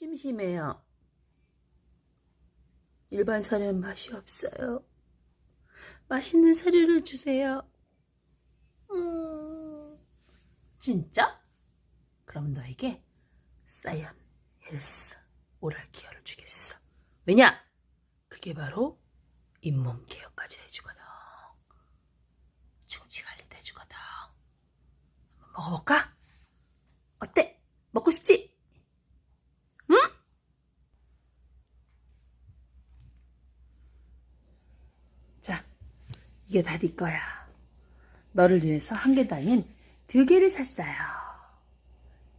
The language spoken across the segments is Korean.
심심해요. 일반 사료는 맛이 없어요. 맛있는 사료를 주세요. 음, 진짜? 그럼 너에게 사이언 헬스 오랄 케어를 주겠어. 왜냐? 그게 바로 잇몸 케어까지 해주거든. 충치 관리도 해주거든. 한번 먹어볼까? 어때? 먹고 싶지? 응? 자, 이게 다 네 거야. 너를 위해서 한 아닌 두 개를 샀어요.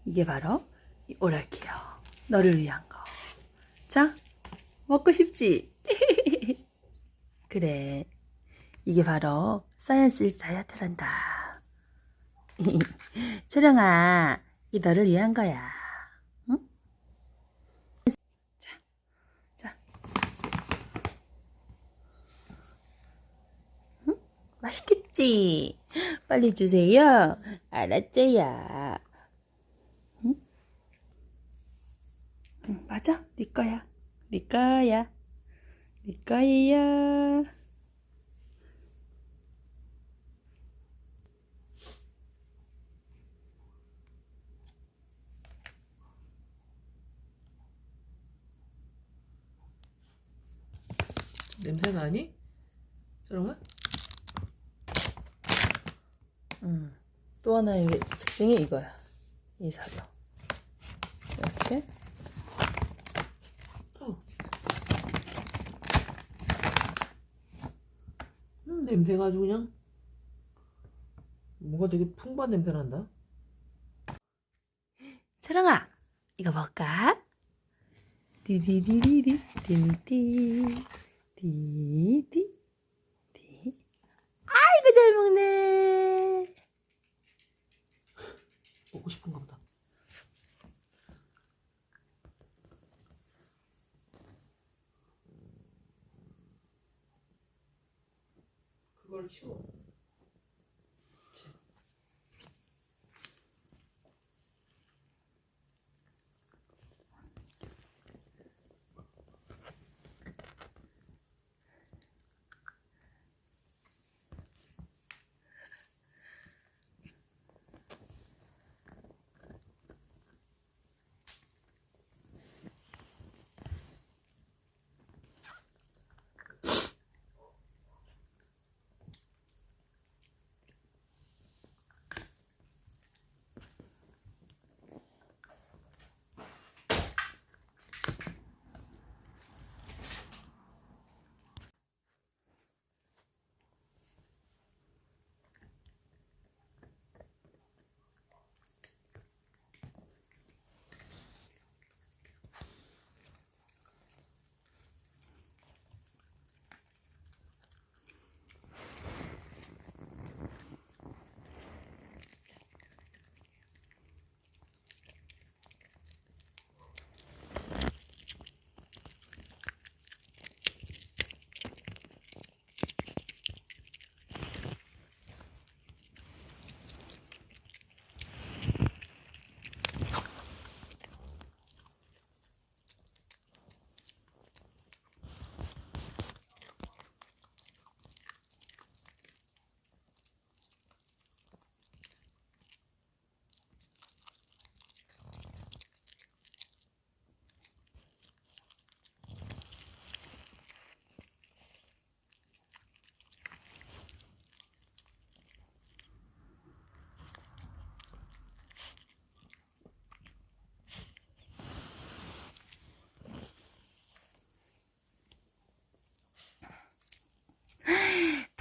이게 바로 이 오랄케어. 너를 위한 거. 자, 먹고 싶지? 그래. 이게 바로 사이언스 다이어트란다. 초령아, 이 너를 위한 거야. 응? 자, 자. 응? 맛있겠지? 빨리 주세요. 알았죠야. 응? 응, 맞아. 네 거야. 네 거야. 네 거예요. 냄새 나니? 저런가? 음. 또 하나의 특징이 이거야. 이 사료. 이렇게. 어. 음, 냄새가 아주 그냥 뭔가 되게 풍부한 냄새 난다. 사랑아, 이거 먹을까? 디디디디디, 디디, 디디, 디. 아이고, 잘 먹네. 먹고 싶은가 보다. 그걸 치워.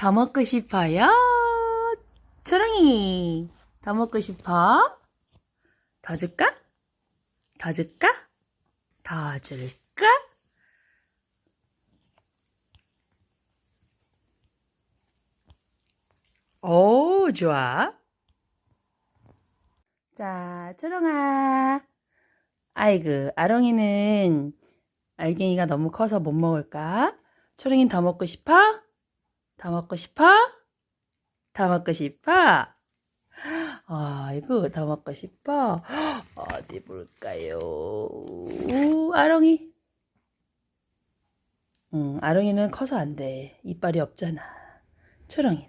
더 먹고 싶어요? 초롱이, 더 먹고 싶어? 더 줄까? 더 줄까? 더 줄까? 오, 좋아. 자, 초롱아. 아이고, 아롱이는 알갱이가 너무 커서 못 먹을까? 초롱이는 더 먹고 싶어? 더 먹고 싶어? 더 먹고 싶어? 아이고, 더 먹고 싶어? 어디 볼까요? 오, 아롱이. 응, 아롱이는 커서 안 돼. 이빨이 없잖아. 초롱이는.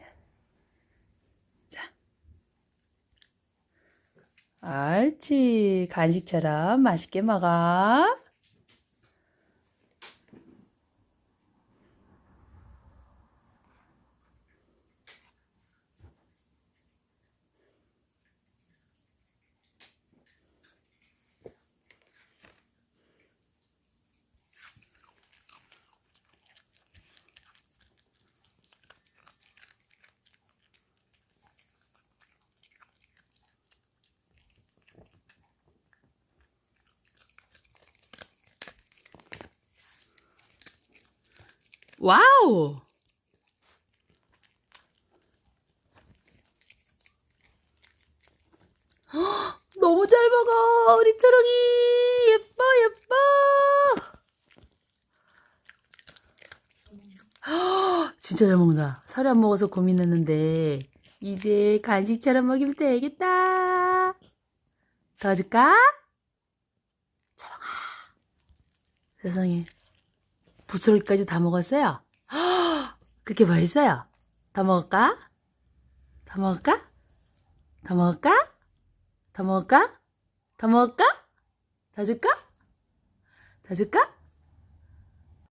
자. 옳지. 간식처럼 맛있게 먹어. 와우! 헉, 너무 잘 먹어, 우리 초롱이. 예뻐, 예뻐. 헉, 진짜 잘 먹는다. 살이 안 먹어서 고민했는데, 이제 간식처럼 먹이면 되겠다. 더 줄까? 초롱아. 세상에. 부스러기까지 다 먹었어요? 헉, 그렇게 맛있어요? 더 먹을까? 더 먹을까? 더 먹을까? 더 먹을까? 더 먹을까? 더 줄까? 더 줄까?